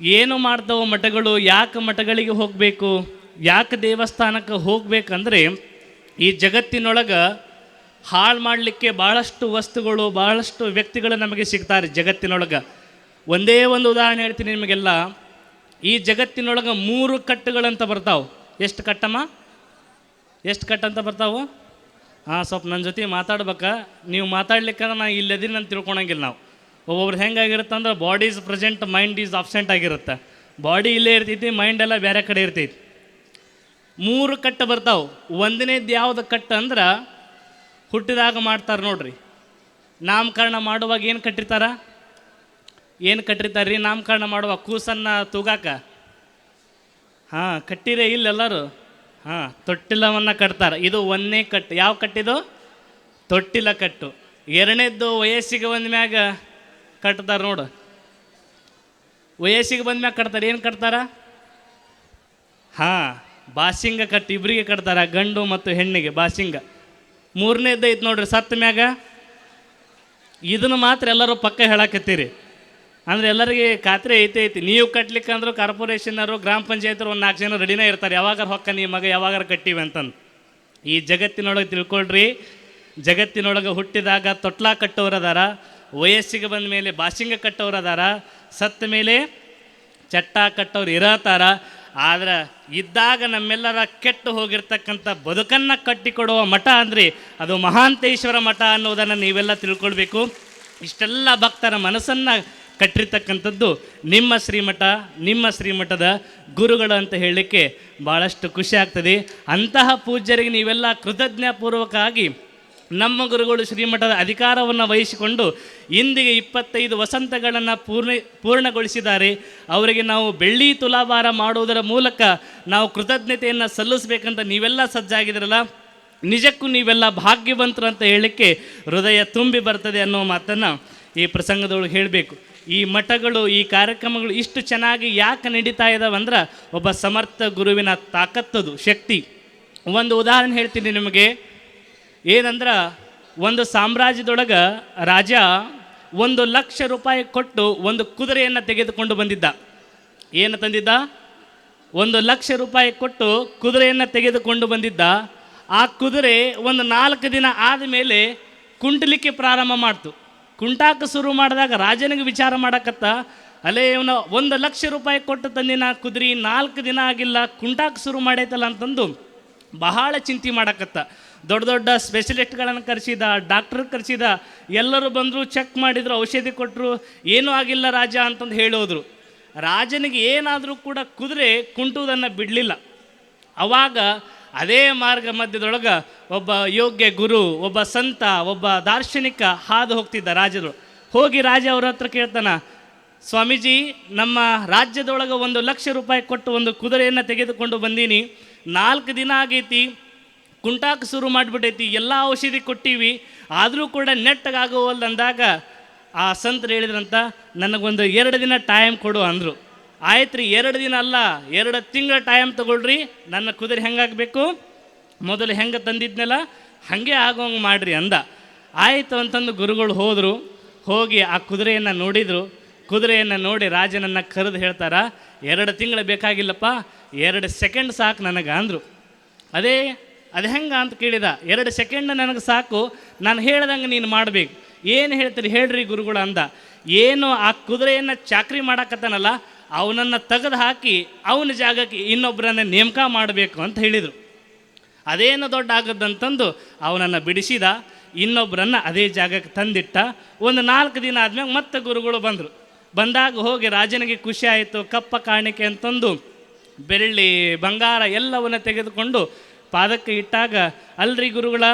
ಏನು ಮಾಡ್ತಾವ ಮಠಗಳು, ಯಾಕೆ ಮಠಗಳಿಗೆ ಹೋಗಬೇಕು, ಯಾಕೆ ದೇವಸ್ಥಾನಕ್ಕೆ ಹೋಗ್ಬೇಕಂದ್ರೆ, ಈ ಜಗತ್ತಿನೊಳಗೆ ಹಾಳು ಮಾಡಲಿಕ್ಕೆ ಭಾಳಷ್ಟು ವಸ್ತುಗಳು ಭಾಳಷ್ಟು ವ್ಯಕ್ತಿಗಳು ನಮಗೆ ಸಿಗ್ತಾರೆ ಜಗತ್ತಿನೊಳಗೆ. ಒಂದೇ ಒಂದು ಉದಾಹರಣೆ ಹೇಳ್ತೀನಿ ನಿಮಗೆಲ್ಲ. ಈ ಜಗತ್ತಿನೊಳಗೆ ಮೂರು ಕಟ್ಟುಗಳಂತ ಬರ್ತಾವೆ. ಎಷ್ಟು ಕಟ್ಟಮ್ಮ? ಎಷ್ಟು ಕಟ್ಟಂತ ಬರ್ತಾವೆ? ಹಾಂ, ಸ್ವಲ್ಪ ನನ್ನ ಜೊತೆ ಮಾತಾಡ್ಬೇಕಾ. ನೀವು ಮಾತಾಡ್ಲಿಕ್ಕೆ ನಾನು ಇಲ್ಲದಿನ ನಾನು ತಿಳ್ಕೊಳಂಗಿಲ್ಲ ನಾವು. ಒಬ್ಬೊಬ್ರು ಹೆಂಗಾಗಿರುತ್ತೆ ಅಂದ್ರೆ body is present mind is absent ಆಗಿರುತ್ತೆ. ಬಾಡಿ ಇಲ್ಲೇ ಇರ್ತೈತಿ ಮೈಂಡ್ ಎಲ್ಲ ಬೇರೆ ಕಡೆ ಇರ್ತೈತಿ. ಮೂರು ಕಟ್ಟು ಬರ್ತಾವೆ. ಒಂದನೇದು ಯಾವ್ದು ಕಟ್ಟು ಅಂದ್ರೆ ಹುಟ್ಟಿದಾಗ ಮಾಡ್ತಾರೆ ನೋಡ್ರಿ. ನಾಮಕರಣ ಮಾಡುವಾಗ ಏನು ಕಟ್ಟಿರ್ತಾರ? ಏನು ಕಟ್ಟಿರ್ತಾರೆ ರೀ ನಾಮಕರಣ ಮಾಡುವಾಗ ಕೂಸನ್ನು ತೂಗಾಕ? ಹಾಂ, ಕಟ್ಟಿರೇ ಇಲ್ಲ ಎಲ್ಲರೂ. ಹಾಂ, ತೊಟ್ಟಿಲವನ್ನು ಕಟ್ತಾರೆ. ಇದು ಒಂದನೇ ಕಟ್ಟು. ಯಾವ ಕಟ್ಟಿದು? ತೊಟ್ಟಿಲ ಕಟ್ಟು. ಎರಡನೇದ್ದು ವಯಸ್ಸಿಗೆ ಮ್ಯಾಗ ಕಟ್ತಾರೆ ನೋಡು. ವಯಸ್ಸಿಗೆ ಬಂದ ಮ್ಯಾಗ ಕಟ್ತಾರೆ. ಏನು ಕಟ್ತಾರ? ಹಾಂ, ಬಾಸಿಂಗ ಕಟ್ಟಿ ಇಬ್ಬರಿಗೆ ಕಟ್ತಾರ, ಗಂಡು ಮತ್ತು ಹೆಣ್ಣಿಗೆ ಬಾಸಿಂಗ. ಮೂರನೇದ್ದು ಐತೆ ನೋಡ್ರಿ ಸತ್ತ ಮ್ಯಾಗ. ಇದನ್ನು ಮಾತ್ರ ಎಲ್ಲರೂ ಪಕ್ಕ ಹೇಳಕತ್ತೀರಿ. ಅಂದ್ರೆ ಎಲ್ಲರಿಗೆ ಖಾತ್ರಿ ಐತೆ ಐತಿ. ನೀವು ಕಟ್ಲಿಕ್ಕೆ ಅಂದ್ರು ಕಾರ್ಪೊರೇಷನ್ನರು ಗ್ರಾಮ ಪಂಚಾಯತರು ಒಂದು ನಾಲ್ಕು ಜನ ರೆಡಿನೇ ಇರ್ತಾರೆ. ಯಾವಾಗ ಹೊಕ್ಕ ನೀ ಮಗ ಯಾವಾಗಾರ ಕಟ್ಟಿವಿ ಅಂತಂದು. ಈ ಜಗತ್ತಿನೊಳಗೆ ತಿಳ್ಕೊಳ್ರಿ. ಜಗತ್ತಿನೊಳಗೆ ಹುಟ್ಟಿದಾಗ ತೊಟ್ಲ ಕಟ್ಟೋರದಾರ. ವಯಸ್ಸಿಗೆ ಬಂದ ಮೇಲೆ ಬಾಸಿಂಗ ಕಟ್ಟೋರದಾರ ಸತ್ತ ಮೇಲೆ ಚಟ್ಟ ಕಟ್ಟೋರು ಇರತಾರ ಆದ್ರೆ ಇದ್ದಾಗ ನಮ್ಮೆಲ್ಲರ ಕೆಟ್ಟು ಹೋಗಿರ್ತಕ್ಕಂಥ ಬದುಕನ್ನು ಕಟ್ಟಿಕೊಡುವ ಮಠ ಅಂದ್ರೆ ಅದು ಮಹಾಂತೇಶ್ವರ ಮಠ ಅನ್ನೋದನ್ನು ನೀವೆಲ್ಲ ತಿಳ್ಕೊಳ್ಬೇಕು. ಇಷ್ಟೆಲ್ಲ ಭಕ್ತರ ಮನಸ್ಸನ್ನು ಕಟ್ಟಿರ್ತಕ್ಕಂಥದ್ದು ನಿಮ್ಮ ಶ್ರೀಮಠ, ನಿಮ್ಮ ಶ್ರೀಮಠದ ಗುರುಗಳು ಅಂತ ಹೇಳಲಿಕ್ಕೆ ಭಾಳಷ್ಟು ಖುಷಿ ಆಗ್ತದೆ. ಅಂತಹ ಪೂಜ್ಯರಿಗೆ ನೀವೆಲ್ಲ ಕೃತಜ್ಞಪೂರ್ವಕವಾಗಿ ನಮ್ಮ ಗುರುಗಳು ಶ್ರೀಮಠದ ಅಧಿಕಾರವನ್ನು ವಹಿಸಿಕೊಂಡು ಇಂದಿಗೆ ಇಪ್ಪತ್ತೈದು ವಸಂತಗಳನ್ನು ಪೂರ್ಣ, ಪೂರ್ಣಗೊಳಿಸಿದ್ದಾರೆ. ಅವರಿಗೆ ನಾವು ಬೆಳ್ಳಿ ತುಲಾಭಾರ ಮಾಡುವುದರ ಮೂಲಕ ನಾವು ಕೃತಜ್ಞತೆಯನ್ನು ಸಲ್ಲಿಸಬೇಕಂತ ನೀವೆಲ್ಲ ಸಜ್ಜಾಗಿದ್ರಲ್ಲ ನಿಜಕ್ಕೂ ನೀವೆಲ್ಲ ಭಾಗ್ಯವಂತರು ಅಂತ ಹೇಳಲಿಕ್ಕೆ ಹೃದಯ ತುಂಬಿ ಬರ್ತದೆ ಅನ್ನೋ ಮಾತನ್ನು ಈ ಪ್ರಸಂಗದೊಳಗೆ ಹೇಳಬೇಕು. ಈ ಮಠಗಳು, ಈ ಕಾರ್ಯಕ್ರಮಗಳು ಇಷ್ಟು ಚೆನ್ನಾಗಿ ಯಾಕೆ ನಡೀತಾ ಇದ್ದಾವಂದ್ರೆ ಒಬ್ಬ ಸಮರ್ಥ ಗುರುವಿನ ತಾಕತ್ತದು, ಶಕ್ತಿ. ಒಂದು ಉದಾಹರಣೆ ಹೇಳ್ತೀನಿ ನಿಮಗೆ. ಏನಂದ್ರೆ ಒಂದು ಸಾಮ್ರಾಜ್ಯದೊಳಗೆ ರಾಜ ಒಂದು ಲಕ್ಷ ರೂಪಾಯಿ ಕೊಟ್ಟು ಒಂದು ಕುದುರೆಯನ್ನು ತೆಗೆದುಕೊಂಡು ಬಂದಿದ್ದ. ಏನು ತಂದಿದ್ದ? ಒಂದು ಲಕ್ಷ ರೂಪಾಯಿ ಕೊಟ್ಟು ಕುದುರೆಯನ್ನು ತೆಗೆದುಕೊಂಡು ಬಂದಿದ್ದ. ಆ ಕುದುರೆ ಒಂದು ನಾಲ್ಕು ದಿನ ಆದಮೇಲೆ ಕುಂಟಲಿಕ್ಕೆ ಪ್ರಾರಂಭ ಮಾಡ್ತು. ಕುಂಟಾಕ ಶುರು ಮಾಡಿದಾಗ ರಾಜನಿಗೆ ವಿಚಾರ ಮಾಡಕತ್ತ ಅಲ್ಲೇ ಇವನು ಒಂದು ಲಕ್ಷ ರೂಪಾಯಿ ಕೊಟ್ಟು ತಂದಿನ ಕುದುರೆ ನಾಲ್ಕು ದಿನ ಆಗಿಲ್ಲ, ಕುಂಟಾಕ ಶುರು ಮಾಡೈತಲ್ಲ ಅಂತಂದು ಬಹಳ ಚಿಂತೆ ಮಾಡಕತ್ತ. ದೊಡ್ಡ ದೊಡ್ಡ ಸ್ಪೆಷಲಿಸ್ಟ್ಗಳನ್ನು ಕರೆಸಿದ, ಡಾಕ್ಟರ್ ಕರೆಸಿದ, ಎಲ್ಲರೂ ಬಂದರು ಚೆಕ್ ಮಾಡಿದ್ರು, ಔಷಧಿ ಕೊಟ್ಟರು ಏನೂ ಆಗಿಲ್ಲ ರಾಜ ಅಂತಂದು ಹೇಳೋದ್ರು. ರಾಜನಿಗೆ ಏನಾದರೂ ಕೂಡ ಕುದುರೆ ಕುಂಟುವುದನ್ನು ಬಿಡಲಿಲ್ಲ. ಅವಾಗ ಅದೇ ಮಾರ್ಗ ಮಧ್ಯದೊಳಗೆ ಒಬ್ಬ ಯೋಗ್ಯ ಗುರು, ಒಬ್ಬ ಸಂತ, ಒಬ್ಬ ದಾರ್ಶನಿಕ ಹಾದು ಹೋಗ್ತಿದ್ದ ರಾಜರು. ಹೋಗಿ ರಾಜ ಅವ್ರ ಹತ್ರ ಕೇಳ್ತಾನ, ಸ್ವಾಮೀಜಿ, ನಮ್ಮ ರಾಜ್ಯದೊಳಗೆ ಒಂದು ಲಕ್ಷ ರೂಪಾಯಿ ಕೊಟ್ಟು ಒಂದು ಕುದುರೆಯನ್ನು ತೆಗೆದುಕೊಂಡು ಬಂದೀನಿ. ನಾಲ್ಕು ದಿನ ಆಗೈತಿ ಕುಂಟಾಕ ಶುರು ಮಾಡಿಬಿಟ್ಟೈತಿ. ಎಲ್ಲ ಔಷಧಿ ಕೊಟ್ಟೀವಿ. ಆದರೂ ಕೂಡ ನೆಟ್ಟಗಾಗುವಲ್ಲ ಅಂದಾಗ ಆ ಸಂತರು ಹೇಳಿದ್ರಂತ, ನನಗೊಂದು ಎರಡು ದಿನ ಟೈಮ್ ಕೊಡು ಅಂದರು. ಆಯ್ತು ರೀ ಎರಡು ದಿನ ಅಲ್ಲ, ಎರಡು ತಿಂಗಳ ಟೈಮ್ ತಗೊಳ್ರಿ. ನನ್ನ ಕುದುರೆ ಹೆಂಗಾಗಬೇಕು? ಮೊದಲು ಹೆಂಗೆ ತಂದಿದ್ನಲ್ಲ? ಹಾಗೆ ಆಗೋಂಗೆ ಮಾಡ್ರಿ ಅಂದ. ಆಯಿತು ಅಂತಂದು ಗುರುಗಳು ಹೋದರು. ಹೋಗಿ ಆ ಕುದುರೆಯನ್ನು ನೋಡಿದರು. ಕುದುರೆಯನ್ನು ನೋಡಿ ರಾಜನನ್ನು ಕರೆದು ಹೇಳ್ತಾರ, ಎರಡು ತಿಂಗಳು ಬೇಕಾಗಿಲ್ಲಪ್ಪ, ಎರಡು ಸೆಕೆಂಡ್ ಸಾಕು ನನಗೆ ಅಂದರು. ಅದೇ ಅದು ಹೆಂಗೆ ಅಂತ ಕೇಳಿದ, ಎರಡು ಸೆಕೆಂಡ್ ನನಗೆ ಸಾಕು, ನಾನು ಹೇಳ್ದಂಗೆ ನೀನು ಮಾಡಬೇಕು. ಏನು ಹೇಳ್ತೀರಿ ಹೇಳ್ರಿ ಗುರುಗಳು ಅಂದ, ಏನು ಆ ಕುದುರೆಯನ್ನು ಚಾಕ್ರಿ ಮಾಡಕತ್ತಾನಲ್ಲ, ಅವನನ್ನು ತೆಗೆದು ಹಾಕಿ, ಅವನ ಜಾಗಕ್ಕೆ ಇನ್ನೊಬ್ಬರನ್ನ ನೇಮಕ ಮಾಡಬೇಕು ಅಂತ ಹೇಳಿದರು. ಅದೇನು ದೊಡ್ಡ ಆಗದ್ದಂತಂದು, ಅವನನ್ನು ಬಿಡಿಸಿದ ಇನ್ನೊಬ್ಬರನ್ನು ಅದೇ ಜಾಗಕ್ಕೆ ತಂದಿಟ್ಟ. ಒಂದು ನಾಲ್ಕು ದಿನ ಆದಮೇಲೆ ಮತ್ತೆ ಗುರುಗಳು ಬಂದರು. ಬಂದಾಗ ಹೋಗಿ ರಾಜನಿಗೆ ಖುಷಿ ಆಯಿತು, ಕಪ್ಪ ಕಾಣಿಕೆ ಅಂತಂದು, ಬೆಳ್ಳಿ ಬಂಗಾರ ಎಲ್ಲವನ್ನು ತೆಗೆದುಕೊಂಡು ಪಾದಕ್ಕೆ ಇಟ್ಟಾಗ, ಅಲ್ರಿ ಗುರುಗಳ,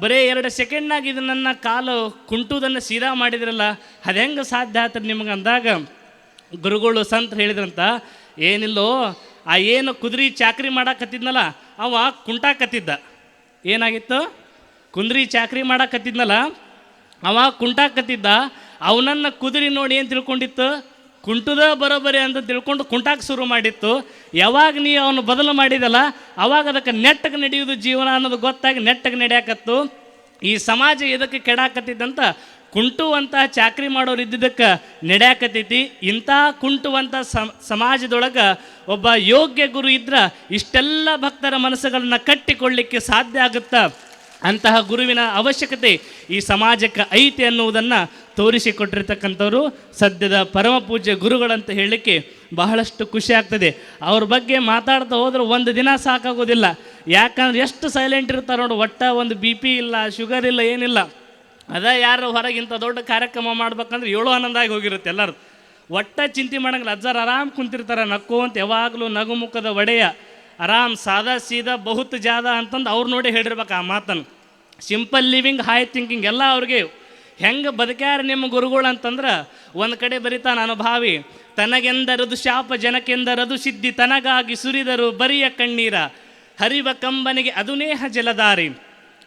ಬರೇ ಎರಡು ಸೆಕೆಂಡ್ನಾಗ ಇದು ನನ್ನ ಕಾಲು ಕುಂಟುದನ್ನು ಸೀದಾ ಮಾಡಿದ್ರಲ್ಲ, ಅದು ಹೆಂಗೆ ಸಾಧ್ಯ ಆತ್ರಿ ನಿಮಗೆ ಅಂದಾಗ? ಗುರುಗಳು ಸಂತ ಹೇಳಿದ್ರಂತ, ಏನಿಲ್ಲೋ, ಆ ಏನು ಕುದುರೆ ಚಾಕ್ರಿ ಮಾಡಾಕತ್ತಿದ್ನಲ್ಲ, ಅವ ಕುಂಟಾಕತ್ತಿದ್ದ. ಏನಾಗಿತ್ತು? ಕುಂದ್ರಿ ಚಾಕ್ರಿ ಮಾಡಾಕತ್ತಿದ್ನಲ್ಲ, ಅವ ಕುಂಟಾಕತ್ತಿದ್ದ, ಅವನನ್ನು ಕುದುರೆ ನೋಡಿ ಏನು ತಿಳ್ಕೊಂಡಿತ್ತು? ಕುಂಟುದ ಬರೋಬರಿ ಅಂತ ತಿಳ್ಕೊಂಡು ಕುಂಟಾಕ್ ಶುರು ಮಾಡಿತ್ತು. ಯಾವಾಗ ನೀ ಅವನು ಬದಲು ಮಾಡಿದಲ್ಲ, ಅವಾಗ ಅದಕ್ಕೆ ನೆಟ್ಟಗೆ ನಡೆಯುವುದು ಜೀವನ ಅನ್ನೋದು ಗೊತ್ತಾಗಿ ನೆಟ್ಟಗೆ ನಡೆಯಾಕತ್ತು. ಈ ಸಮಾಜ ಇದಕ್ಕೆ ಕೆಡಾಕತ್ತಿದ್ದಂತ ಕುಂಟುವಂತಹ ಚಾಕ್ರಿ ಮಾಡೋರು ಇದ್ದಿದ್ದಕ್ಕೆ ನಡೆಯಾಕತೈತಿ ಇಂಥ ಕುಂಟುವಂಥ ಸಮಾಜದೊಳಗೆ ಒಬ್ಬ ಯೋಗ್ಯ ಗುರು ಇದ್ರೆ ಇಷ್ಟೆಲ್ಲ ಭಕ್ತರ ಮನಸ್ಸುಗಳನ್ನ ಕಟ್ಟಿಕೊಳ್ಳಿಕ್ಕೆ ಸಾಧ್ಯ ಆಗುತ್ತಾ? ಅಂತಹ ಗುರುವಿನ ಅವಶ್ಯಕತೆ ಈ ಸಮಾಜಕ್ಕೆ ಐತಿ ಅನ್ನುವುದನ್ನು ತೋರಿಸಿಕೊಟ್ಟಿರ್ತಕ್ಕಂಥವ್ರು ಸದ್ಯದ ಪರಮಪೂಜ್ಯ ಗುರುಗಳಂತ ಹೇಳಲಿಕ್ಕೆ ಬಹಳಷ್ಟು ಖುಷಿ ಆಗ್ತದೆ. ಅವ್ರ ಬಗ್ಗೆ ಮಾತಾಡ್ತಾ ಹೋದ್ರೆ ಒಂದು ದಿನ ಸಾಕಾಗೋದಿಲ್ಲ. ಯಾಕಂದ್ರೆ ಎಷ್ಟು ಸೈಲೆಂಟ್ ಇರ್ತಾರೆ ನೋಡು, ಒಟ್ಟ ಒಂದು ಬಿ ಪಿ ಇಲ್ಲ ಶುಗರ್ ಇಲ್ಲ, ಏನಿಲ್ಲ. ಅದ ಯಾರು ಹೊರಗಿಂತ ದೊಡ್ಡ ಕಾರ್ಯಕ್ರಮ ಮಾಡ್ಬೇಕಂದ್ರೆ ಏಳು ಆನಂದಾಗಿ ಹೋಗಿರುತ್ತೆ ಎಲ್ಲರೂ. ಒಟ್ಟ ಚಿಂತೆ ಮಾಡಂಗಿಲ್ಲ, ಅಜ್ಜಾರು ಆರಾಮ್ ಕುಂತಿರ್ತಾರೆ, ನಕ್ಕು ಅಂತ ಯಾವಾಗಲೂ ನಗುಮುಖದ ಒಡೆಯ. ಆರಾಮ್ ಸಾದಾ ಸೀದಾ ಬಹುತ್ ಜಾದ ಅಂತಂದು ಅವ್ರು ನೋಡಿ ಹೇಳಿರ್ಬೇಕು ಆ ಮಾತನ್ನು. ಸಿಂಪಲ್ ಲಿವಿಂಗ್ ಹೈ ಥಿಂಕಿಂಗ್ ಎಲ್ಲ ಅವ್ರಿಗೆ ಹೆಂಗೆ ಬದುಕ್ಯಾರ ನಿಮ್ಮ ಗುರುಗಳು ಅಂತಂದ್ರೆ ಒಂದು ಕಡೆ ಬರಿತಾನ ಅನುಭಾವಿ, ತನಗೆಂದರದು ಶಾಪ ಜನಕ್ಕೆಂದರದು ಸಿದ್ಧಿ ತನಗಾಗಿ ಸುರಿದರು ಬರಿಯ ಕಣ್ಣೀರ, ಹರಿವ ಕಂಬನಿಗೆ ಅದುನೇಹ ಜಲದಾರಿ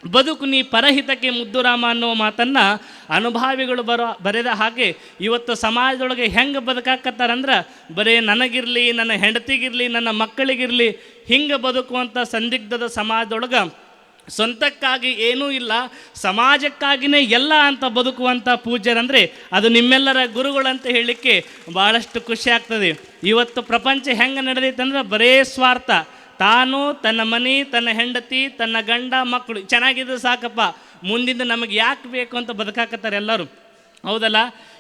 ಬದುಕು ನೀ ಪರಹಿತಕ್ಕೆ ಮುದ್ದುರಾಮ ಅನ್ನೋ ಮಾತನ್ನು ಅನುಭಾವಿಗಳು ಬರೋ ಬರೆದ ಹಾಗೆ ಇವತ್ತು ಸಮಾಜದೊಳಗೆ ಹೆಂಗೆ ಬದುಕಾಕತ್ತಾರಂದ್ರೆ ಬರೀ ನನಗಿರಲಿ, ನನ್ನ ಹೆಂಡತಿಗಿರಲಿ, ನನ್ನ ಮಕ್ಕಳಿಗಿರಲಿ, ಹಿಂಗೆ ಬದುಕುವಂಥ ಸಂದಿಗ್ಧದ ಸಮಾಜದೊಳಗೆ ಸ್ವಂತಕ್ಕಾಗಿ ಏನೂ ಇಲ್ಲ, ಸಮಾಜಕ್ಕಾಗಿನೇ ಎಲ್ಲ ಅಂತ ಬದುಕುವಂಥ ಪೂಜ್ಯರಂದರೆ ಅದು ನಿಮ್ಮೆಲ್ಲರ ಗುರುಗಳಂತ ಹೇಳಲಿಕ್ಕೆ ಭಾಳಷ್ಟು ಖುಷಿ ಆಗ್ತದೆ. ಇವತ್ತು ಪ್ರಪಂಚ ಹೆಂಗೆ ನಡೆದೈತೆ ಅಂದ್ರೆ ಬರೇ ಸ್ವಾರ್ಥ. ತಾನು ತನ್ನ ಮನೆ, ತನ್ನ ಹೆಂಡತಿ, ತನ್ನ ಗಂಡ, ಮಕ್ಕಳು ಚೆನ್ನಾಗಿದ್ದು ಸಾಕಪ್ಪ, ಮುಂದಿಂದ ನಮಗೆ ಯಾಕೆ ಬೇಕು ಅಂತ ಬದುಕಾಕತ್ತಾರೆ ಎಲ್ಲರೂ. ಹೌದಲ್ಲ?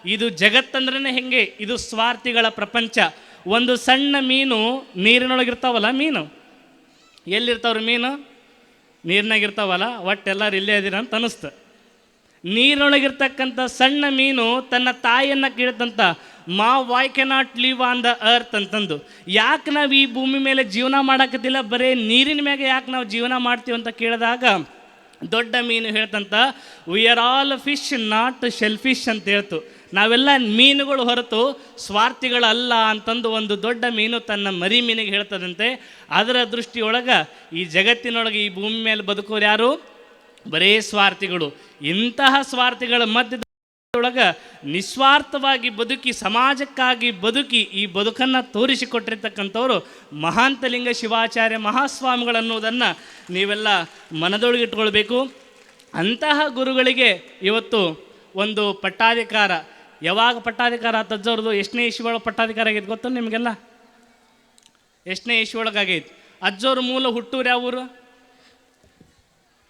ಇದು ಜಗತ್ತಂದ್ರೇ ಹೆಂಗೆ? ಇದು ಸ್ವಾರ್ಥಿಗಳ ಪ್ರಪಂಚ. ಒಂದು ಸಣ್ಣ ಮೀನು ನೀರಿನೊಳಗಿರ್ತಾವಲ್ಲ ಮೀನು? ಎಲ್ಲಿರ್ತಾವ್ರಿ ಮೀನು? ನೀರಿನಾಗ ಇರ್ತಾವಲ್ಲ ಒಟ್ಟೆಲ್ಲರೂ ಇಲ್ಲೇ ಇದೀರ ಅಂತ ಅನಿಸ್ತು ನೀರೊಳಗಿರ್ತಕ್ಕಂಥ ಸಣ್ಣ ಮೀನು ತನ್ನ ತಾಯಿಯನ್ನು ಕೇಳ್ತಂತ ma why cannot leave on the earth ಅಂತಂದು. ಯಾಕೆ ನಾವು ಈ ಭೂಮಿ ಮೇಲೆ ಜೀವನ ಮಾಡಕತ್ತಿಲ್ಲ, ಬರೀ ನೀರಿನ ಮ್ಯಾಗೆ ಯಾಕೆ ನಾವು ಜೀವನ ಮಾಡ್ತೀವಿ ಅಂತ ಕೇಳಿದಾಗ, ದೊಡ್ಡ ಮೀನು ಹೇಳ್ತಂತ we are all fish not shell fish ಅಂತ ಹೇಳ್ತು. ನಾವೆಲ್ಲ ಮೀನುಗಳು ಹೊರತು ಸ್ವಾರ್ಥಿಗಳಲ್ಲ ಅಂತಂದು ಒಂದು ದೊಡ್ಡ ಮೀನು ತನ್ನ ಮರಿ ಮೀನಿಗೆ ಹೇಳ್ತದಂತೆ. ಅದರ ದೃಷ್ಟಿಯೊಳಗೆ ಈ ಜಗತ್ತಿನೊಳಗೆ ಈ ಭೂಮಿ ಮೇಲೆ ಬದುಕೋರು ಯಾರು? ಬರೇ ಸ್ವಾರ್ಥಿಗಳು. ಇಂತಹ ಸ್ವಾರ್ಥಿಗಳ ಮಧ್ಯದೊಳಗೆ ನಿಸ್ವಾರ್ಥವಾಗಿ ಬದುಕಿ, ಸಮಾಜಕ್ಕಾಗಿ ಬದುಕಿ ಈ ಬದುಕನ್ನು ತೋರಿಸಿಕೊಟ್ಟಿರ್ತಕ್ಕಂಥವ್ರು ಮಹಾಂತಲಿಂಗ ಶಿವಾಚಾರ್ಯ ಮಹಾಸ್ವಾಮಿಗಳನ್ನುವುದನ್ನು ನೀವೆಲ್ಲ ಮನದೊಳಗಿಟ್ಕೊಳ್ಬೇಕು ಅಂತಹ ಗುರುಗಳಿಗೆ ಇವತ್ತು ಒಂದು ಪಟ್ಟಾಧಿಕಾರ ಯಾವಾಗ ಪಟ್ಟಾಧಿಕಾರ ತಜ್ಜವ್ರದ್ದು ಎಷ್ಟನೇ ಇಶ್ಯೊಳ ಪಟ್ಟಾಧಿಕಾರ ಆಗೈತೆ ಗೊತ್ತಾ ನಿಮಗೆಲ್ಲ? ಎಷ್ಟನೇ ಇಶ್ಯೊಳಗಾಗೈತೆ ಅಜ್ಜವ್ರ ಮೂಲ ಹುಟ್ಟೂರು ಯಾವೂರು?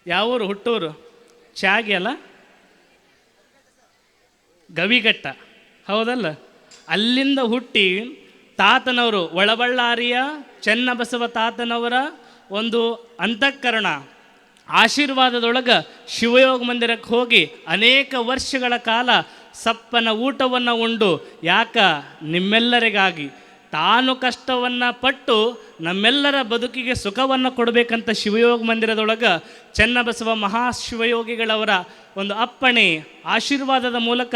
ಯಾವೂರು? ಹುಟ್ಟೂರು. ಚಾಗಿ ಅಲ್ಲ? ಗವಿಘಟ್ಟ. ಹೌದಲ್ಲ? ಅಲ್ಲಿಂದ ಹುಟ್ಟಿ ತಾತನವರು ಒಳಬಳ್ಳಾರಿಯ ಚೆನ್ನಬಸವ ತಾತನವರ ಒಂದು ಅಂತಃಕರಣ ಆಶೀರ್ವಾದದೊಳಗೆ ಶಿವಯೋಗ ಮಂದಿರಕ್ಕೆ ಹೋಗಿ ಅನೇಕ ವರ್ಷಗಳ ಕಾಲ ಸಪ್ಪನ ಊಟವನ್ನು ಉಂಡು. ಯಾಕ? ನಿಮ್ಮೆಲ್ಲರಿಗಾಗಿ. ತಾನು ಕಷ್ಟವನ್ನು ಪಟ್ಟು ನಮ್ಮೆಲ್ಲರ ಬದುಕಿಗೆ ಸುಖವನ್ನು ಕೊಡಬೇಕಂತ ಶಿವಯೋಗ ಮಂದಿರದೊಳಗೆ ಚೆನ್ನಬಸವ ಮಹಾಶಿವಯೋಗಿಗಳವರ ಒಂದು ಅಪ್ಪಣೆ, ಆಶೀರ್ವಾದದ ಮೂಲಕ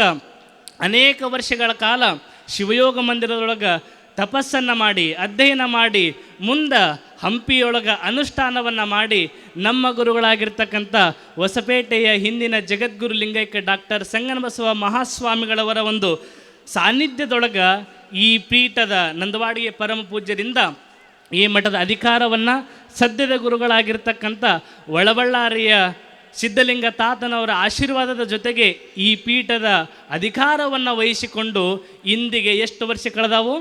ಅನೇಕ ವರ್ಷಗಳ ಕಾಲ ಶಿವಯೋಗ ಮಂದಿರದೊಳಗೆ ತಪಸ್ಸನ್ನು ಮಾಡಿ, ಅಧ್ಯಯನ ಮಾಡಿ, ಮುಂದೆ ಹಂಪಿಯೊಳಗೆ ಅನುಷ್ಠಾನವನ್ನು ಮಾಡಿ ನಮ್ಮ ಗುರುಗಳಾಗಿರ್ತಕ್ಕಂಥ ಹೊಸಪೇಟೆಯ ಹಿಂದಿನ ಜಗದ್ಗುರು ಲಿಂಗೈಕ್ಯ ಡಾಕ್ಟರ್ ಸಂಗನಬಸವ ಮಹಾಸ್ವಾಮಿಗಳವರ ಒಂದು ಸಾನ್ನಿಧ್ಯದೊಳಗೆ ಈ ಪೀಠದ ನಂದವಾಡಿಗೆ ಪರಮ ಪೂಜ್ಯರಿಂದ ಈ ಮಠದ ಅಧಿಕಾರವನ್ನು ಸದ್ಯದ ಗುರುಗಳಾಗಿರ್ತಕ್ಕಂಥ ಒಳಬಳ್ಳಾರಿಯ ಸಿದ್ಧಲಿಂಗ ತಾತನವರ ಆಶೀರ್ವಾದದ ಜೊತೆಗೆ ಈ ಪೀಠದ ಅಧಿಕಾರವನ್ನು ವಹಿಸಿಕೊಂಡು ಇಂದಿಗೆ ಎಷ್ಟು ವರ್ಷ ಕಳೆದಾವು?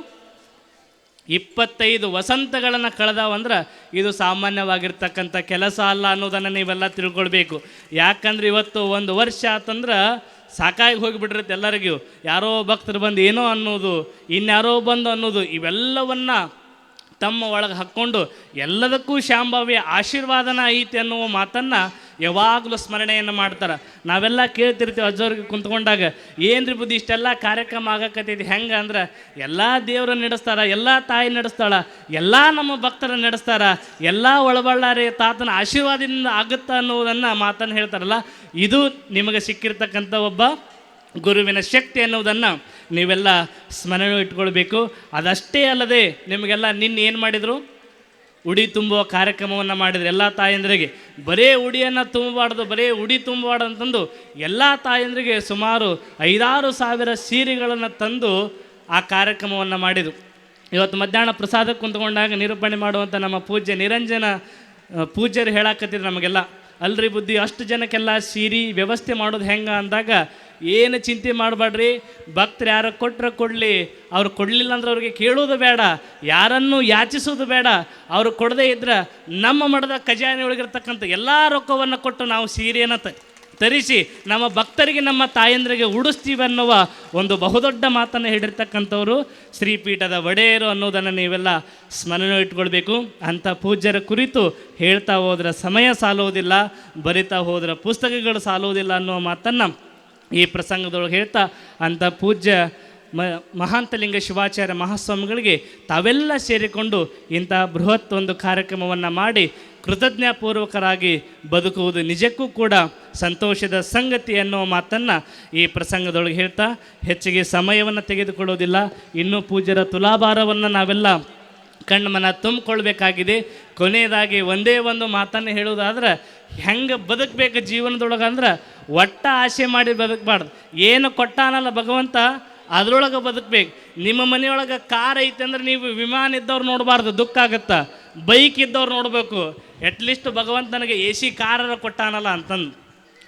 ಇಪ್ಪತ್ತೈದು ವಸಂತಗಳನ್ನು ಕಳೆದವಂದ್ರೆ ಇದು ಸಾಮಾನ್ಯವಾಗಿರ್ತಕ್ಕಂಥ ಕೆಲಸ ಅಲ್ಲ ಅನ್ನೋದನ್ನು ನೀವೆಲ್ಲ ತಿಳ್ಕೊಳ್ಬೇಕು. ಯಾಕಂದ್ರೆ ಇವತ್ತು ಒಂದು ವರ್ಷ ಆತಂದ್ರೆ ಸಾಕಾಗಿ ಹೋಗಿಬಿಟ್ಟಿರುತ್ತೆ ಎಲ್ಲರಿಗೂ. ಯಾರೋ ಭಕ್ತರು ಬಂದು ಏನೋ ಅನ್ನೋದು, ಇನ್ಯಾರೋ ಬಂದು ಅನ್ನೋದು, ಇವೆಲ್ಲವನ್ನು ತಮ್ಮ ಒಳಗೆ ಹಾಕ್ಕೊಂಡು ಎಲ್ಲದಕ್ಕೂ ಶಾಂಭವ್ಯ ಆಶೀರ್ವಾದನ ಐತೆ ಅನ್ನುವ ಮಾತನ್ನು ಯಾವಾಗಲೂ ಸ್ಮರಣೆಯನ್ನು ಮಾಡ್ತಾರೆ. ನಾವೆಲ್ಲ ಕೇಳ್ತಿರ್ತೀವಿ ಅಜ್ಜವ್ರಿಗೆ ಕುಂತ್ಕೊಂಡಾಗ, ಏನ್ರಿ ಬುದ್ಧಿ ಇಷ್ಟೆಲ್ಲ ಕಾರ್ಯಕ್ರಮ ಆಗಕತ್ತೈತಿ, ಹೆಂಗೆ ಅಂದ್ರೆ, ಎಲ್ಲ ದೇವರನ್ನು ನಡೆಸ್ತಾರ, ಎಲ್ಲ ತಾಯಿ ನಡೆಸ್ತಾಳ, ಎಲ್ಲ ನಮ್ಮ ಭಕ್ತರನ್ನು ನಡೆಸ್ತಾರ, ಎಲ್ಲ ಒಳಬಳ್ಳಾರಿ ತಾತನ ಆಶೀರ್ವಾದದಿಂದ ಆಗುತ್ತಾ ಅನ್ನೋದನ್ನು ಮಾತನ್ನು ಹೇಳ್ತಾರಲ್ಲ, ಇದು ನಿಮಗೆ ಸಿಕ್ಕಿರ್ತಕ್ಕಂಥ ಒಬ್ಬ ಗುರುವಿನ ಶಕ್ತಿ ಅನ್ನೋದನ್ನು ನೀವೆಲ್ಲ ಸ್ಮರಣೆ ಇಟ್ಕೊಳ್ಬೇಕು. ಅದಷ್ಟೇ ಅಲ್ಲದೆ ನಿಮಗೆಲ್ಲ ನಿನ್ನೆ ಏನು ಮಾಡಿದರು? ಉಡಿ ತುಂಬುವ ಕಾರ್ಯಕ್ರಮವನ್ನು ಮಾಡಿದರೆ ಎಲ್ಲ ತಾಯಂದ್ರಿಗೆ. ಬರೇ ಉಡಿಯನ್ನು ತುಂಬಬಾರ್ದು, ಬರೇ ಉಡಿ ತುಂಬಬಾರ್ದು ಅಂತಂದು ಎಲ್ಲ ತಾಯಂದ್ರಿಗೆ ಸುಮಾರು ಐದಾರು ಸಾವಿರ ಸೀರೆಗಳನ್ನು ತಂದು ಆ ಕಾರ್ಯಕ್ರಮವನ್ನು ಮಾಡಿದರು. ಇವತ್ತು ಮಧ್ಯಾಹ್ನ ಪ್ರಸಾದಕ್ಕೆ ಕುಂತ್ಕೊಂಡಾಗ ನಿರೂಪಣೆ ಮಾಡುವಂಥ ನಮ್ಮ ಪೂಜ್ಯ ನಿರಂಜನ ಪೂಜ್ಯರು ಹೇಳಾಕತ್ತಿದ್ರು ನಮಗೆಲ್ಲ. ಅಲ್ರಿ ಬುದ್ಧಿ, ಅಷ್ಟು ಜನಕ್ಕೆಲ್ಲ ಸೀರೆ ವ್ಯವಸ್ಥೆ ಮಾಡೋದು ಹೆಂಗೆ ಅಂದಾಗ ಏನು ಚಿಂತೆ ಮಾಡಬೇಡ್ರಿ? ಭಕ್ತರು ಯಾರ ಕೊಟ್ಟರೆ ಕೊಡಲಿ. ಅವ್ರು ಕೊಡಲಿಲ್ಲ ಅಂದ್ರೆ ಅವ್ರಿಗೆ ಕೇಳೋದು ಬೇಡ. ಯಾರನ್ನು ಯಾಚಿಸೋದು ಬೇಡ. ಅವರು ಕೊಡದೇ ಇದ್ರೆ ನಮ್ಮ ಮಠದ ಖಜಾನೆ ಒಳಗಿರ್ತಕ್ಕಂಥ ಎಲ್ಲ ರೊಕ್ಕವನ್ನು ಕೊಟ್ಟು ನಾವು ಸೀರೆಯನ್ನು ತರಿಸಿ ನಮ್ಮ ಭಕ್ತರಿಗೆ, ನಮ್ಮ ತಾಯಂದ್ರಿಗೆ ಉಡಿಸ್ತೀವಿ ಅನ್ನುವ ಒಂದು ಬಹುದೊಡ್ಡ ಮಾತನ್ನು ಹೇಳಿರ್ತಕ್ಕಂಥವರು ಶ್ರೀಪೀಠದ ಒಡೆಯರು ಅನ್ನೋದನ್ನು ನೀವೆಲ್ಲ ಸ್ಮರಣೆ ಇಟ್ಕೊಳ್ಬೇಕು. ಅಂಥ ಪೂಜ್ಯರ ಕುರಿತು ಹೇಳ್ತಾ ಹೋದ್ರೆ ಸಮಯ ಸಾಲುವುದಿಲ್ಲ ಬರಿತಾ ಹೋದ್ರೆ ಪುಸ್ತಕಗಳು ಸಾಲುವುದಿಲ್ಲ ಅನ್ನುವ ಮಾತನ್ನು ಈ ಪ್ರಸಂಗದೊಳಗೆ ಹೇಳ್ತಾ ಅಂಥ ಪೂಜ್ಯ ಮ ಮಹಾಂತಲಿಂಗ ಶಿವಾಚಾರ್ಯ ಮಹಾಸ್ವಾಮಿಗಳಿಗೆ ತಾವೆಲ್ಲ ಸೇರಿಕೊಂಡು ಇಂತಹ ಬೃಹತ್ ಒಂದು ಕಾರ್ಯಕ್ರಮವನ್ನು ಮಾಡಿ ಕೃತಜ್ಞಾಪೂರ್ವಕರಾಗಿ ಬದುಕುವುದು ನಿಜಕ್ಕೂ ಕೂಡ ಸಂತೋಷದ ಸಂಗತಿ ಅನ್ನೋ ಮಾತನ್ನು ಈ ಪ್ರಸಂಗದೊಳಗೆ ಹೇಳ್ತಾ ಹೆಚ್ಚಿಗೆ ಸಮಯವನ್ನು ತೆಗೆದುಕೊಳ್ಳೋದಿಲ್ಲ. ಇನ್ನೂ ಪೂಜ್ಯರ ತುಲಾಭಾರವನ್ನು ನಾವೆಲ್ಲ ಕಣ್ಣು ಮನ ತುಂಬಿಕೊಳ್ಬೇಕಾಗಿದೆ. ಕೊನೆಯದಾಗಿ ಒಂದೇ ಒಂದು ಮಾತನ್ನು ಹೇಳೋದಾದ್ರೆ ಹೆಂಗೆ ಬದುಕಬೇಕು ಜೀವನದೊಳಗೆ ಅಂದ್ರೆ ಒಟ್ಟ ಆಸೆ ಮಾಡಿ ಬದುಕಬಾರ್ದು. ಏನು ಕೊಟ್ಟಾನಲ್ಲ ಭಗವಂತ, ಅದರೊಳಗೆ ಬದುಕಬೇಕು. ನಿಮ್ಮ ಮನೆಯೊಳಗೆ ಕಾರ್ ಐತೆ ಅಂದ್ರೆ ನೀವು ವಿಮಾನ ಇದ್ದವ್ರು ನೋಡಬಾರ್ದು, ದುಃಖ ಆಗುತ್ತಾ. ಬೈಕ್ ಇದ್ದವ್ರು ನೋಡಬೇಕು. ಅಟ್ಲೀಸ್ಟ್ ಭಗವಂತ ನನಗೆ ಎ ಸಿ ಕಾರರ ಕೊಟ್ಟಾನಲ್ಲ ಅಂತಂದು.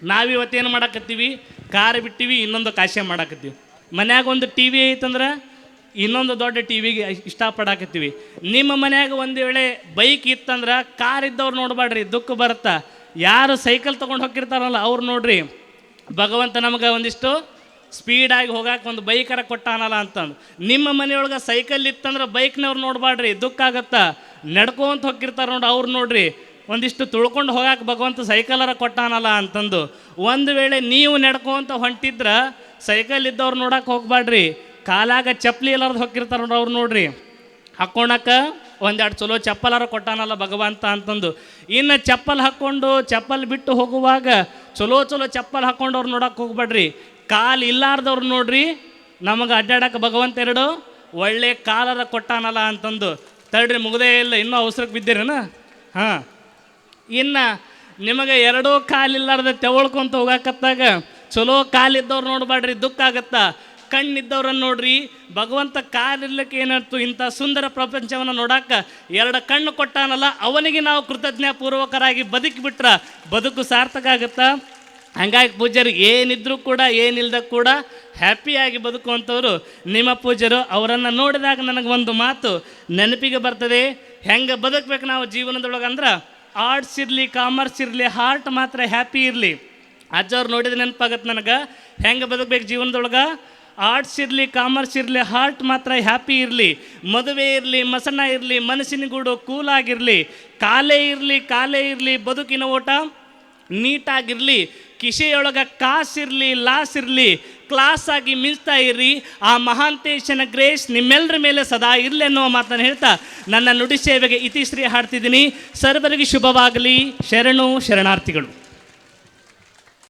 ನಾವಿವತ್ತೇನು ಮಾಡಾಕತ್ತೀವಿ? ಕಾರ್ ಬಿಟ್ಟಿವಿ, ಇನ್ನೊಂದು ಕಾಶೆ ಮಾಡಾಕತ್ತೀವಿ. ಮನ್ಯಾಗ ಒಂದು ಟಿ ವಿ ಐತಂದ್ರೆ ಇನ್ನೊಂದು ದೊಡ್ಡ ಟಿ ವಿಗೆ ಇಷ್ಟಪಡಾಕತ್ತೀವಿ. ನಿಮ್ಮ ಮನ್ಯಾಗ ಒಂದು ವೇಳೆ ಬೈಕ್ ಇತ್ತಂದ್ರೆ ಕಾರ್ ಇದ್ದವ್ರು ನೋಡಬೇಡ್ರಿ ದುಃಖ ಬರುತ್ತಾ? ಯಾರು ಸೈಕಲ್ ತೊಗೊಂಡು ಹೋಗಿರ್ತಾರಲ್ಲ ಅವ್ರು ನೋಡ್ರಿ. ಭಗವಂತ ನಮಗೆ ಒಂದಿಷ್ಟು ಸ್ಪೀಡಾಗಿ ಹೋಗಕ್ಕೆ ಒಂದು ಬೈಕರ ಕೊಟ್ಟಾನಲ್ಲ ಅಂತಂದು. ನಿಮ್ಮ ಮನೆಯೊಳಗೆ ಸೈಕಲ್ ಇತ್ತಂದ್ರೆ ಬೈಕ್ನವ್ರು ನೋಡಬೇಡ್ರಿ ದುಃಖ ಆಗತ್ತಾ? ನಡ್ಕೊಂತ ಹೋಗಿರ್ತಾರೆ ನೋಡಿ ಅವ್ರು ನೋಡ್ರಿ. ಒಂದಿಷ್ಟು ತುಳ್ಕೊಂಡು ಹೋಗಕ್ಕೆ ಭಗವಂತ ಸೈಕಲರ ಕೊಟ್ಟಾನಲ್ಲ ಅಂತಂದು. ಒಂದು ವೇಳೆ ನೀವು ನಡ್ಕೊಂತ ಹೊಂಟಿದ್ರೆ ಸೈಕಲ್ ಇದ್ದವ್ರು ನೋಡಕ್ಕೆ ಹೋಗ್ಬೇಡ್ರಿ ಕಾಲಾಗ ಚಪ್ಪಲಿ ಎಲ್ಲಾರ್ದು ಹೊಕ್ಕಿರ್ತಾರ ನೋಡಿ ಅವ್ರು ನೋಡ್ರಿ. ಹಾಕ್ಕೊಳಕ ಒಂದೆರಡು ಚಲೋ ಚಪ್ಪಲಾರ ಕೊಟ್ಟಾನಲ್ಲ ಭಗವಂತ ಅಂತಂದು. ಇನ್ನು ಚಪ್ಪಲ್ ಹಾಕ್ಕೊಂಡು ಚಪ್ಪಲ್ ಬಿಟ್ಟು ಹೋಗುವಾಗ ಚಲೋ ಚಲೋ ಚಪ್ಪಲ್ ಹಾಕ್ಕೊಂಡವ್ರು ನೋಡಕ್ಕೆ ಹೋಗ್ಬೇಡ್ರಿ. ಕಾಲು ಇಲ್ಲಾರ್ದವ್ರು ನೋಡ್ರಿ, ನಮಗೆ ಅಡ್ಡಾಡಕ್ಕೆ ಭಗವಂತ ಎರಡು, ಒಳ್ಳೆ ಕಾಲರ ಕೊಟ್ಟಾನಲ್ಲ ಅಂತಂದು. ತಡ್ರಿ ಮುಗದೇ ಇಲ್ಲ, ಇನ್ನೂ ಅವಸರಕ್ಕೆ ಬಿದ್ದಿರೇನ? ಹಾಂ. ಇನ್ನು ನಿಮಗೆ ಎರಡೂ ಕಾಲಿಲ್ಲಾರ್ದ ತೆವಳ್ಕೊಂತ ಹೋಗಾಕತ್ತಾಗ, ಚಲೋ ಕಾಲಿದ್ದವ್ರು ನೋಡ್ಬೇಡ್ರಿ ದುಃಖ ಆಗತ್ತಾ? ಕಣ್ಣಿದ್ದವ್ರನ್ನ ನೋಡ್ರಿ, ಭಗವಂತ ಕಾಲಿರ್ಲಿಕ್ಕೆ ಏನಾಯ್ತು, ಇಂಥ ಸುಂದರ ಪ್ರಪಂಚವನ್ನು ನೋಡಕ್ಕೆ ಎರಡು ಕಣ್ಣು ಕೊಟ್ಟಾನಲ್ಲ, ಅವನಿಗೆ ನಾವು ಕೃತಜ್ಞಾಪೂರ್ವಕರಾಗಿ ಬದುಕಿಬಿಟ್ರ ಬದುಕು ಸಾರ್ಥಕ ಆಗುತ್ತಾ? ಹಂಗಾಗಿ ಪೂಜ್ಯರು ಏನಿದ್ರೂ ಕೂಡ, ಏನಿಲ್ಲದ ಕೂಡ ಹ್ಯಾಪಿಯಾಗಿ ಬದುಕುವಂಥವ್ರು ನಿಮ್ಮ ಪೂಜ್ಯರು, ಅವರನ್ನು ನೋಡಿದಾಗ ನನಗೆ ಒಂದು ಮಾತು ನೆನಪಿಗೆ ಬರ್ತದೆ. ಹೆಂಗೆ ಬದುಕಬೇಕು ನಾವು ಜೀವನದೊಳಗೆ ಅಂದ್ರೆ ಆರ್ಟ್ಸ್ ಇರಲಿ ಕಾಮರ್ಸ್ ಇರಲಿ ಹಾರ್ಟ್ ಮಾತ್ರ ಹ್ಯಾಪಿ ಇರಲಿ. ಅಜ್ಜವ್ರು ನೋಡಿದ ನೆನಪಾಗತ್ತೆ ನನಗೆ, ಹೆಂಗೆ ಬದುಕಬೇಕು ಜೀವನದೊಳಗೆ? ಆರ್ಟ್ಸ್ ಇರಲಿ ಕಾಮರ್ಸ್ ಇರಲಿ ಹಾರ್ಟ್ ಮಾತ್ರ ಹ್ಯಾಪಿ ಇರಲಿ, ಮದುವೆ ಇರಲಿ ಮಸಣ ಇರಲಿ ಮನಸ್ಸಿನ ಗೂಡು ಕೂಲಾಗಿರಲಿ, ಕಾಲೇ ಇರಲಿ ಕಾಲೇ ಇರಲಿ, ಬದುಕಿನ ಓಟ ನೀಟಾಗಿರಲಿ ಕಿಶೆಯೊಳಗೆ ಕಾಸಿರಲಿ ಲಾಸ್ ಇರಲಿ ಕ್ಲಾಸ್ ಆಗಿ ಮಿಂಚ್ತಾ ಇರ್ರಿ ಆ ಮಹಾಂತೇಶನ ಗ್ರೇಸ್ ನಿಮ್ಮೆಲ್ಲರ ಮೇಲೆ ಸದಾ ಇರಲಿ ಅನ್ನೋ ಮಾತನ್ನು ಹೇಳ್ತಾ ನನ್ನ ನುಡಿ ಸೇವೆಗೆ ಇತಿಶ್ರೀ ಹಾಡ್ತಿದ್ದೀನಿ. ಸರ್ವರಿಗೆ ಶುಭವಾಗಲಿ. ಶರಣು ಶರಣಾರ್ಥಿಗಳು.